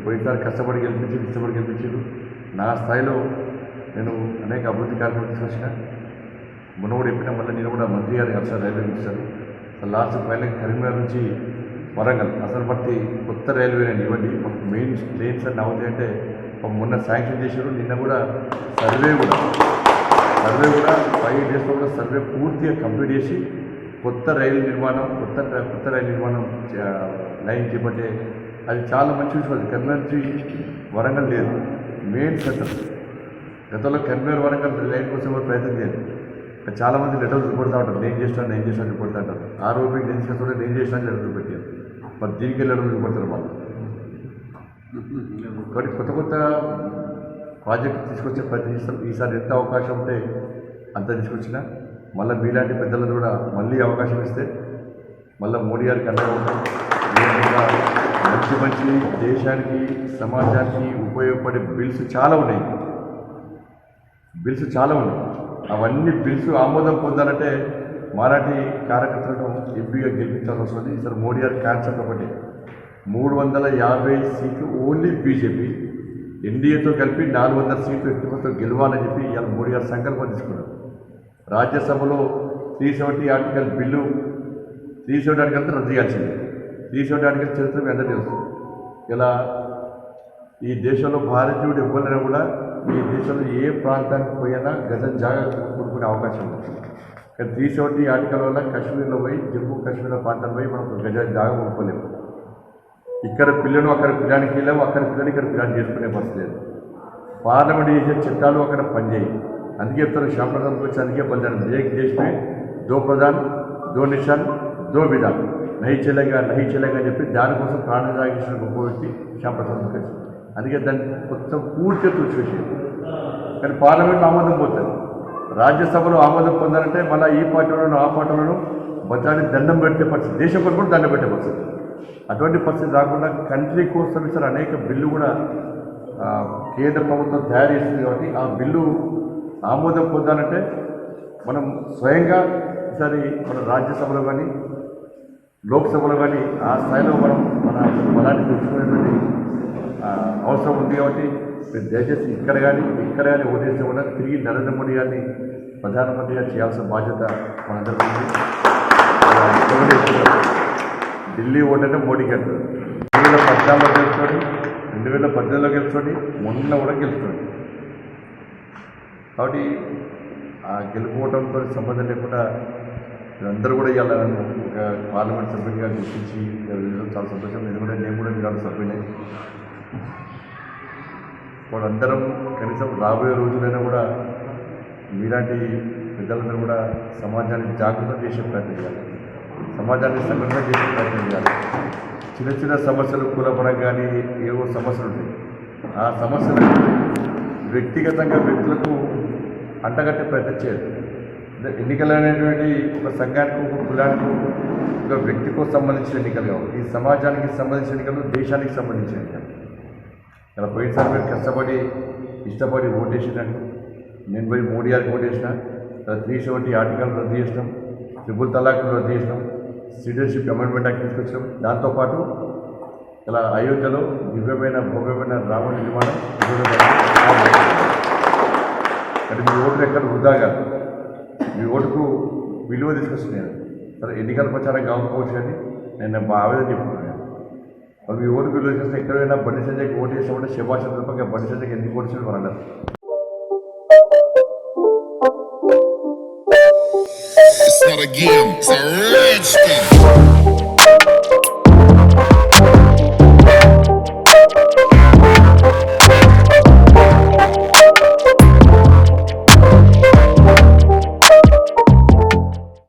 నేను పోయినసారి కష్టపడి గెలిపించి ఇష్టపడి గెలిపించారు. నా స్థాయిలో నేను అనేక అభివృద్ధి కార్యక్రమాలు తీసుకొచ్చిన. మొన్న కూడా చెప్పిన మళ్ళీ నేను కూడా మంత్రి గారికి కలిసాను రైల్వే ఇచ్చాను లాస్ట్ ఫైనల్ కరీంనగర్ నుంచి వరంగల్ అసలు బట్టి కొత్త రైల్వే నేను ఇవ్వండి. మాకు మెయిన్ ట్రైన్స్ అన్నీ అవుతాయి అంటే మొన్న శాంక్షన్ చేశారు. నిన్న కూడా సర్వే కూడా సర్వే కూడా ఫైవ్ డేస్లో కూడా సర్వే పూర్తిగా కంప్లీట్ చేసి కొత్త రైలు నిర్మాణం కొత్త కొత్త రైలు నిర్మాణం లైన్ చేపట్టే అది చాలా మంచి విషయం అది. కరీంనగర్ వరంగల్ లేదు. Main centre. గతంలో కన్వేర్ వరంగల్ లైన్ కోసం ప్రయత్నం చేయాలి చాలా మంది లెటర్లు చూపెడతా ఉంటారు. నేను చేస్తాను నేను చేస్తాను చూపెడతా ఉంటారు. ఆరోపి నేను చేసుకుంటే నేను చేస్తాను లెటర్ చూపెట్టారు మరి దీనికి లెటర్ చూపెడతారు వాళ్ళు? కాబట్టి కొత్త కొత్త ప్రాజెక్ట్ తీసుకొచ్చే ప్రతి ఈసారి ఎంత అవకాశం ఉంటే అంత తీసుకొచ్చినా మళ్ళీ మీలాంటి పెద్దలను కూడా మళ్ళీ అవకాశం ఇస్తే మళ్ళీ మోడీ గారికి అండగా ఉంటాం మంచి మంచి దేశానికి సమాజానికి ఉపయోగపడే బిల్స్ చాలా ఉన్నాయి. బిల్స్ చాలా ఉన్నాయి. అవన్నీ బిల్స్ ఆమోదం పొందాలంటే మరాఠీ కార్యకర్తలను ఎంపీగా గెలిపించాల్సి వస్తుంది. సార్ మోడీ గారి కాన్సెప్ట్ ఒకటి మూడు వందల యాభై సీట్లు ఓన్లీ బీజేపీ. ఎన్డీఏతో కలిపి నాలుగు వందల సీట్లు వ్యక్తిగతం గెలవాలని చెప్పి ఇవాళ మోడీ గారు సంకల్పం తీసుకున్నారు. రాజ్యసభలో three seventy article bill three seventy article రద్దు చేయాల్సిందే. తీసేయడానికి చరిత్ర మీ తెలుసు. ఇలా ఈ దేశంలో భారతీయుడు ఎవ్వరైనా కూడా ఈ దేశంలో ఏ ప్రాంతానికి పోయినా గజం జాగ్రత్త కూడుకునే అవకాశం ఉంది. కానీ త్రీ సెవెంటీ వల్ల కాశ్మీర్లో పోయి జమ్మూ కాశ్మీర్ ప్రాంతం పోయి మనం గజ జాగా కొనుక్కోలేము ఇక్కడ పిల్లలు అక్కడ పిల్లానికి వెళ్ళాము అక్కడ పిల్లలు ఇక్కడ పిల్లాన్ని చేసుకునే పరిస్థితి లేదు. పార్లమెంట్ చేసే చట్టాలు అక్కడ పనిచేయి అందుకే చెప్తారు సంప్రదాయం గురించి అందుకే పని ఏక్ ఏ మే దో ప్రధాన్ దో నిషాన్ దో విధాన్. నహి చెల్లెగా నహి చెల్లెగా అని చెప్పి దానికోసం ప్రాణం సాగించిన గొప్ప వ్యక్తి శ్యామప్రసాద్ ముఖర్జీ అందుకే దాన్ని మొత్తం పూర్తిగా తుడిచివేసేది కానీ పార్లమెంట్లో ఆమోదం పోతుంది రాజ్యసభలో ఆమోదం పొందాలంటే మళ్ళీ ఈ పార్టీలను ఆ పార్టీలను బచాడి దండం పెట్టే పరిస్థితి దేశం కొరకు కూడా దండం పెట్టే పరిస్థితి. అటువంటి పరిస్థితి రాకుండా కంట్రీ కోసం ఇచ్చిన అనేక బిల్లు కూడా కేంద్ర ప్రభుత్వం తయారు చేసింది కాబట్టి ఆ బిల్లు ఆమోదం పొందాలంటే మనం స్వయంగా ఈసారి మన రాజ్యసభలో కానీ లోక్సభలో కానీ ఆ స్థాయిలో మనం మన బలాన్ని తెచ్చుకునేటువంటి అవసరం ఉంది కాబట్టి మీరు దయచేసి ఇక్కడ కానీ ఇక్కడ కానీ ఓటేస్తే కూడా తిరిగి నరేంద్ర మోడీ గారిని ప్రధానమంత్రిగా చేయాల్సిన బాధ్యత మనందరికీ ఢిల్లీ ఓటంటే మోడీ గారు. రెండు వేల పద్నాలుగులో గెలుచుకోండి రెండు వేల పద్దెనిమిదిలో గెలుచుకోండి మొన్న కూడా గెలుచుకోండి కాబట్టి ఆ గెలుపోవడంతో సంబంధం లేకుండా అందరూ కూడా ఇవాళ నన్ను ఒక పార్లమెంట్ సభ్యునిగా గుర్తించి చాలా సంతోషం. నేను కూడా నేను కూడా మీరు సభ్యునే. వాళ్ళందరం కనీసం రాబోయే రోజులైనా కూడా మీలాంటి పెద్దలందరూ కూడా సమాజాన్ని జాగృతం చేసే ప్రయత్నం చేయాలి. సమాజాన్ని సంఘటన చేసే ప్రయత్నం చేయాలి. చిన్న చిన్న సమస్యలు కులపరంగా కానీ ఏవో సమస్యలు ఉంటాయి. ఆ సమస్యలు వ్యక్తిగతంగా వ్యక్తులకు అంటగట్టే ప్రయత్నం చేయాలి. ఎన్నికలు అనేటువంటి ఒక సంఘానికి ఒక కులానికి ఒక వ్యక్తికి సంబంధించిన ఎన్నికలు ఈ సమాజానికి సంబంధించిన ఎన్నికలు దేశానికి సంబంధించిన ఎన్నికలు. ఇలా పోయినసారి మీరు కష్టపడి ఇష్టపడి ఓటేసినట్టు నేను పోయి మోడీ గారికి ఓటేసిన త్రీ సెవెంటీ ఆర్టికల్ రద్దు చేసినాం ట్రిపుల్ తలాక్ రద్దు చేసినాం సిటిజన్షిప్ అమెండ్మెంట్ యాక్ట్ తీసుకొచ్చినాం. దాంతోపాటు ఇలా అయోధ్యలో దివ్యమైన భవ్యమైన రామ నిర్మాణం. అంటే మీ ఓటు ఎక్కడ వృధా కాదు. మీ ఓటుకు విలువ తీసుకొస్తున్నాను సరే ఎన్నికల ప్రచారం కాకపోవచ్చు కానీ నేను మా ఆవేదన చెప్తున్నాను. మరి మీ ఓటుకు విలువ తీసుకొస్తే ఎక్కడైనా బండి సంజయ్కి ఓటు చేసామంటే శుభాష్ రూపంగా బండి సంజయ్కి ఎందుకు ఓటు చేసి అన్నారు. It's not a game, it's a rich thing.